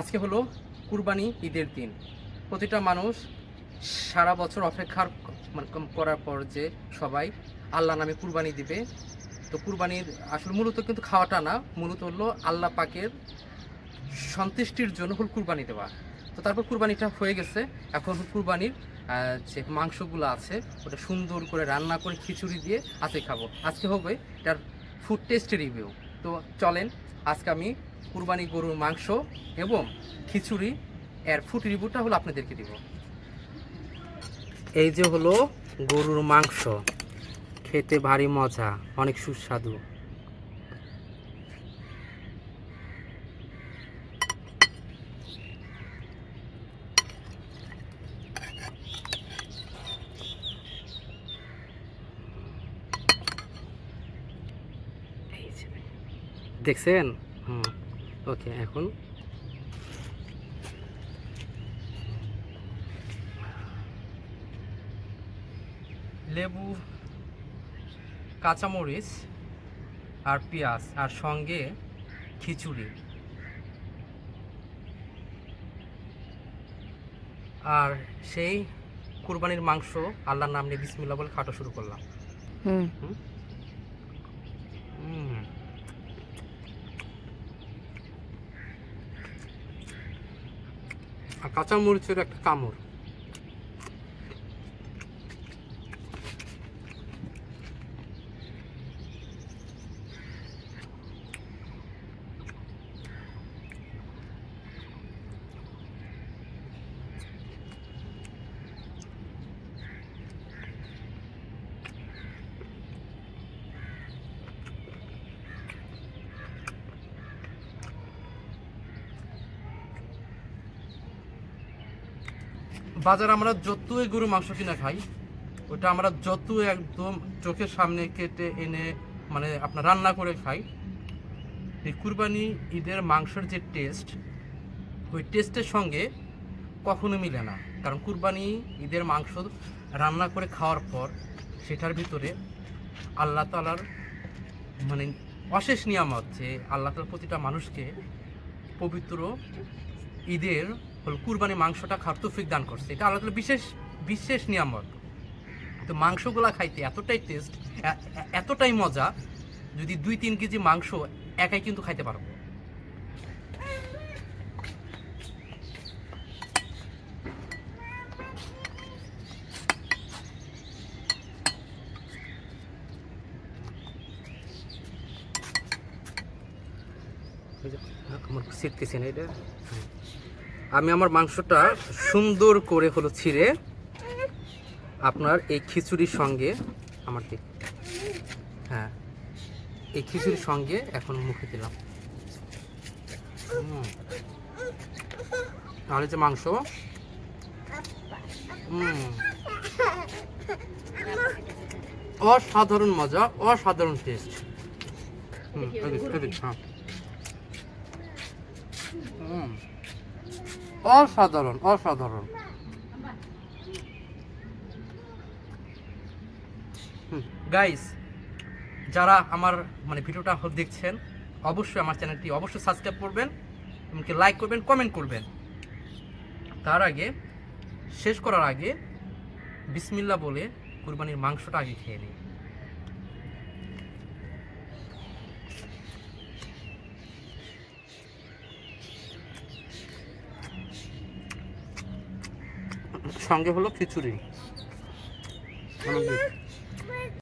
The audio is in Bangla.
আজকে হলো কুরবানি ঈদের দিন। প্রতিটা মানুষ সারা বছর অপেক্ষার মানে করার পর যে সবাই আল্লাহ নামে কুরবানি দিবে। তো কুরবানির আসলে মূলত কিন্তু খাওয়াটা না, মূলত হলো আল্লাহ পাকের সন্তুষ্টির জন্য হল কুরবানি দেওয়া। তো তারপর কুরবানিটা হয়ে গেছে। এখন কুরবানির যে মাংসগুলো আছে, ওটা সুন্দর করে রান্না করে খিচুড়ি দিয়ে আজকে খাব। আজকে হবে এটার ফুড টেস্ট রিভিউ তো চলেন, আজকে আমি কুরবানি গরুর মাংস এবং খিচুড়ি। এর ফুড রিভিউটা হলো আপনাদেরকে দিব। এই যে হলো গরুর মাংস। খেতে ভারী মজা, অনেক সুস্বাদু। দেখছেন? হুম। ওকে এখন? লেবু কাঁচামরিচ আর পেঁয়াজ আর সঙ্গে খিচুড়ি। আর সেই কুরবানির মাংস আল্লাহর নাম নিয়ে বিসমিল্লা বলে খাওয়াটা শুরু করলাম। হুম? আর কাঁচামরিচের একটা কামড়। বাজার আমরা যতই গরু মাংস কিনে খাই, ওটা আমরা যত একদম চোখের সামনে কেটে এনে মানে আপনার রান্না করে খাই, এই কুরবানি ঈদের মাংসের যে টেস্ট ওই টেস্টের সঙ্গে কখনো মিলে না। কারণ কুরবানি ঈদের মাংস রান্না করে খাওয়ার পর সেটার ভিতরে আল্লাহ তালার মানে অশেষ নিয়ামত যে আল্লাহ তালার প্রতিটা মানুষকে পবিত্র ঈদের হল কুরবানি মাংসটা খাওয়ার তৌফিক দান করছে। এটা আল্লাহ তাআলার বিশেষ বিশেষ নিয়ামত। তো মাংসগুলা খাইতে এতটাই টেস্ট এতটাই মজা, যদি দুই তিন কেজি মাংস একাই কিন্তু খাইতে পারব। আমার শিখতেছি না এটা। আমি আমার মাংসটা সুন্দর করে হলো ছিঁড়ে আপনার এই খিচুড়ির সঙ্গে আমার দিক হ্যাঁ এই খিচুড়ির সঙ্গে এখন মুখে দিলাম। এই যে মাংস। অসাধারণ মজা, অসাধারণ টেস্ট হুম হ্যাঁ। হুম। অসাধারণ অসাধারণ। গাইস যারা আমার মানে ভিডিওটা দেখছেন, অবশ্যই আমার চ্যানেলটি অবশ্যই সাবস্ক্রাইব করবেন এমনকি লাইক করবেন কমেন্ট করবেন। তার আগে, শেষ করার আগে বিসমিল্লা বলে কুরবানির মাংসটা আগে খেয়ে নিই সঙ্গে হলো খিচুড়ি।